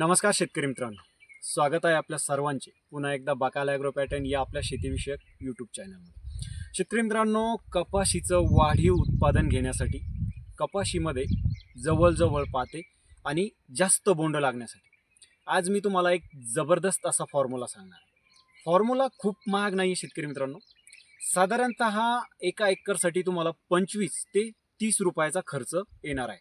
नमस्कार शेतकरी मित्रांनो. स्वागत आहे आपल्या सर्वांचे. पुन्हा एकदा बाकाल ॲग्रो पॅटर्न या आपल्या शेतीविषयक यूट्यूब चॅनलमध्ये शेतकरी मित्रांनो कपाशीचं वाढीव उत्पादन घेण्यासाठी कपाशीमध्ये जवळजवळ पाते आणि जास्त बोंड लागण्यासाठी. आज मी तुम्हाला एक जबरदस्त असा फॉर्म्युला सांगणार आहे. फॉर्म्युला खूप महाग नाही आहे शेतकरी मित्रांनो. साधारणत एका एकरसाठी तुम्हाला पंचवीस ते तीस रुपयाचा खर्च येणार आहे.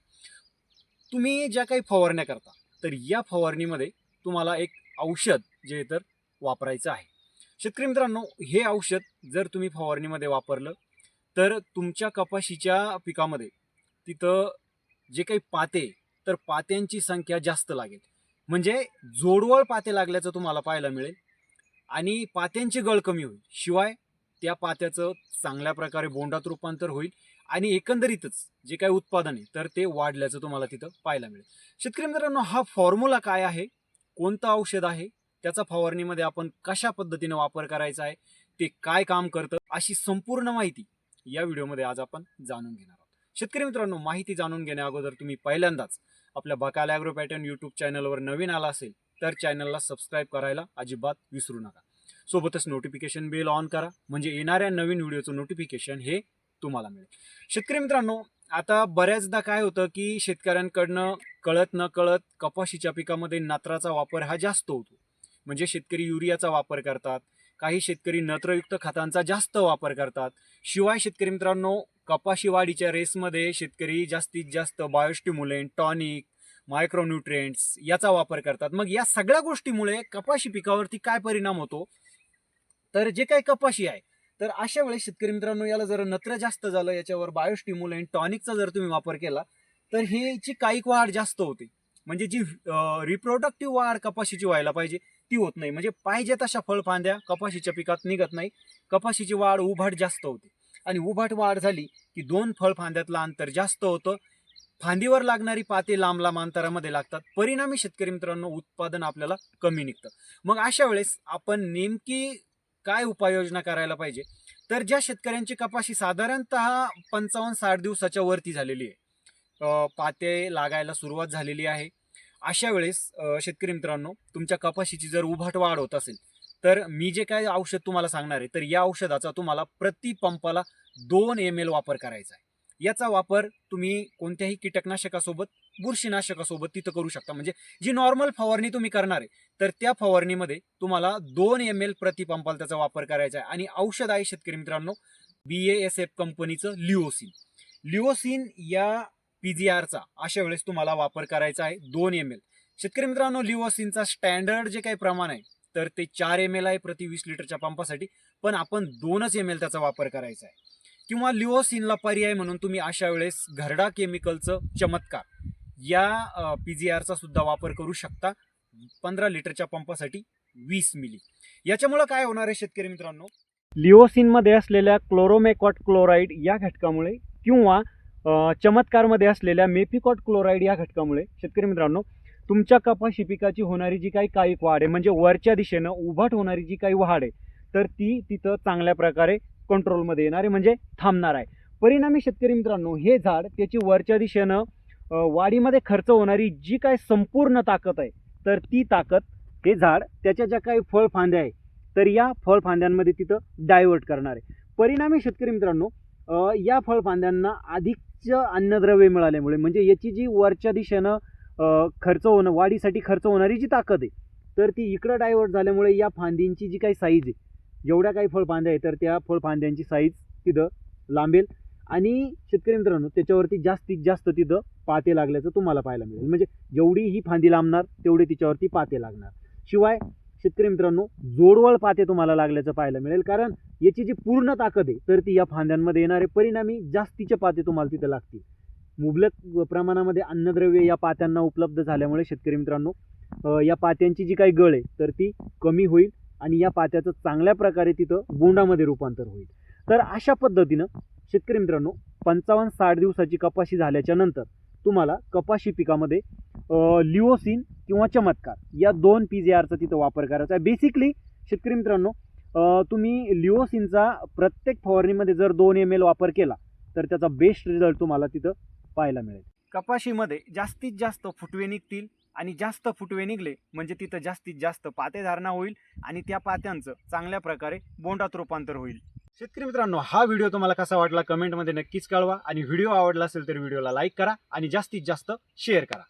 तुम्ही ज्या काही फवारण्या करता तर या फवारणीमध्ये तुम्हाला एक औषध जे तर वापरायचं आहे. शेतकरी मित्रांनो हे औषध जर तुम्ही फवारणीमध्ये वापरलं तर तुमच्या कपाशीच्या पिकामध्ये तिथं जे काही पाते तर पात्यांची संख्या जास्त लागेल. म्हणजे जोडवळ पाते लागल्याचं तुम्हाला पाहायला मिळेल आणि पात्यांची गळ कमी होईल. शिवाय त्या पात्याचं चांगल्या प्रकारे बोंडात रूपांतर होईल आणि एकंदरीतच जे काही उत्पादन आहे तर ते वाढल्याचं तुम्हाला तिथं पाहायला मिळेल. शेतकरी मित्रांनो हा फॉर्म्युला काय आहे? कोणतं औषध आहे? त्याचा फवारणीमध्ये आपण कशा पद्धतीने वापर करायचा आहे? ते काय काम करतं? अशी संपूर्ण माहिती या व्हिडिओमध्ये आज आपण जाणून घेणार आहोत. शेतकरी मित्रांनो माहिती जाणून घेण्या अगोदर तुम्ही पहिल्यांदाच आपल्या बकाल ॲग्रो पॅटर्न यूट्यूब चॅनलवर नवीन आला असेल तर चॅनलला सबस्क्राईब करायला अजिबात विसरू नका. सोबतच नोटिफिकेशन बेल ऑन करा. म्हणजे येणाऱ्या नवीन व्हिडिओचं नोटिफिकेशन हे तुम्हाला मिळेल. शेतकरी मित्रांनो आता बऱ्याचदा काय होतं की शेतकऱ्यांकडनं कळत न कळत कपाशीच्या पिकामध्ये नत्राचा वापर हा जास्त होतो. म्हणजे शेतकरी युरियाचा वापर करतात काही शेतकरी नत्रयुक्त खतांचा जास्त वापर करतात. शिवाय शेतकरी मित्रांनो कपाशी वाढीच्या रेसमध्ये शेतकरी जास्तीत जास्त बायोस्टिम्युलेंट टॉनिक मायक्रोन्युट्रिएंट्स याचा वापर करतात. मग या सगळ्या गोष्टीमुळे कपाशी पिकावरती काय परिणाम होतो? तर जे काही कपाशी आहे तर अशा वेळेस शेतकरी मित्रांनो याला जर नत्र जास्त झालं याच्यावर बायोस्टिम्युलेंट टॉनिकचा जर तुम्ही वापर केला तर ह्याची कायिक वाढ जास्त होते. म्हणजे जी रिप्रोडक्टिव्ह वाढ कपाशीची व्हायला पाहिजे ती होत नाही. म्हणजे पाहिजे तशा फळफांद्या कपाशीच्या पिकात निघत नाही. कपाशीची वाढ उभाट जास्त होते. आणि उभाट वाढ झाली की दोन फळफांद्यातलं अंतर जास्त होतं. फांदीवर लागणारी पाते लांब लांब अंतरामध्ये लागतात. परिणामी शेतकरी मित्रांनो उत्पादन आपल्याला कमी निघतं. मग अशा वेळेस आपण नेमकी काय उपाययोजना करायला पाहिजे? तर ज्या शेतकऱ्यांची कपाशी साधारणतः पंचावन्न साठ दिवसाच्या वरती झालेली आहे. पाते लागायला सुरुवात झालेली आहे. अशा वेळेस शेतकरी मित्रांनो तुमच्या कपाशीची जर उभाट वाढ होत असेल तर मी जे काय औषध तुम्हाला सांगणार आहे तर या औषधाचा तुम्हाला प्रति पंपाला दोन एम एल वापर करायचा आहे. याचा वापर तुम्ही कोणत्याही कीटकनाशकासोबत बुरशीनाशकासोबत तिथं करू शकता. म्हणजे जी नॉर्मल फवारणी तुम्ही करणार आहे तर त्या फवारणीमध्ये तुम्हाला दोन एम एल प्रतिपंपाला त्याचा वापर करायचा आहे. आणि औषध आहे शेतकरी मित्रांनो बी ए एस एफ कंपनीचं लिओसिन लिओसिन या पी जी आरचा अशा वेळेस तुम्हाला वापर करायचा आहे दोन एम एल शेतकरी मित्रांनो लिओसिनचा स्टँडर्ड जे काही प्रमाण आहे तर ते चार एम एल आहे प्रति वीस लिटरच्या पंपासाठी पण आपण दोनच एम एल त्याचा वापर करायचा आहे. किंवा लिओसिनला पर्याय म्हणून तुम्ही अशा वेळेस घरडा केमिकलचं चमत्कार या पी जी आरचा सुद्धा वापर करू शकता. पंधरा लिटरच्या पंपासाठी वीस मिली. याच्यामुळं काय होणार आहे शेतकरी मित्रांनो? लिओसिनमध्ये असलेल्या क्लोरोमेकॉट क्लोराईड या घटकामुळे किंवा चमत्कारमध्ये असलेल्या मेपिकॉट क्लोराईड या घटकामुळे शेतकरी मित्रांनो तुमच्या कपाशी पिकाची होणारी जी काही कायिक वाढ आहे म्हणजे वरच्या दिशेनं उभाट होणारी जी काही वाढ आहे तर ती तिथं चांगल्या प्रकारे कंट्रोलमध्ये येणार आहे म्हणजे थांबणार आहे. परिणामी शेतकरी मित्रांनो हे झाड त्याची वरच्या दिशेनं वाढीमध्ये खर्च होणारी जी काय संपूर्ण ताकद आहे तर ती ताकद हे झाड त्याच्या ज्या काही फळफांद्या आहे तर या फळफांद्यांमध्ये तिथं डायव्हर्ट करणार आहे. परिणामी शेतकरी मित्रांनो या फळफांद्यांना अधिकच अन्नद्रव्य मिळाल्यामुळे म्हणजे याची जी वरच्या दिशेनं खर्च होणं वाढीसाठी खर्च होणारी जी ताकद आहे तर ती इकडं डायव्हर्ट झाल्यामुळे या फांदींची जी काही साईज आहे जेवढ्या काही फळफांद्या आहे तर त्या फळफांद्यांची साईज तिथं लांबेल. आणि शेतकरी मित्रांनो त्याच्यावरती जास्तीत जास्त तिथं पाते लागल्याचं तुम्हाला पाहायला मिळेल. म्हणजे जेवढी ही फांदी लांबणार तेवढी तिच्यावरती पाते लागणार. शिवाय शेतकरी मित्रांनो जोडवळ पाते तुम्हाला लागल्याचं पाहायला मिळेल. कारण याची जी पूर्ण ताकद आहे तर ती या फांद्यांमध्ये येणारे परिणामी जास्तीचे पाते तुम्हाला तिथं लागतील. मुबलक प्रमाणामध्ये अन्नद्रव्य या पात्यांना उपलब्ध झाल्यामुळे शेतकरी मित्रांनो या पात्यांची जी काही गळ आहे तर ती कमी होईल आणि या पात्याचं चांगल्या प्रकारे तिथं बोंडामध्ये रूपांतर होईल. तर अशा पद्धतीनं शेतकरी मित्रांनो पंचावन्न साठ दिवसाची कपाशी झाल्याच्यानंतर तुम्हाला कपाशी पिकामध्ये लिओसिन किंवा चमत्कार या दोन पी जी आरचा तिथं वापर करायचा आहे. बेसिकली शेतकरी मित्रांनो तुम्ही लिओसिनचा प्रत्येक फवारणीमध्ये जर दोन एम एल वापर केला तर त्याचा बेस्ट रिझल्ट तुम्हाला तिथं पाहायला मिळेल. कपाशीमध्ये जास्तीत जास्त फुटवे निघतील आणि जास्त फुटवे निघले म्हणजे तिथं जास्तीत जास्त पातेधारणा होईल आणि त्या पात्यांचं चांगल्या प्रकारे बोंडात रूपांतर होईल. शेतकरी मित्रांनो हा व्हिडिओ तुम्हाला कसा वाटला कमेंटमध्ये नक्कीच कळवा आणि व्हिडिओ आवडला असेल तर व्हिडिओला लाईक करा आणि जास्तीत जास्त शेअर करा.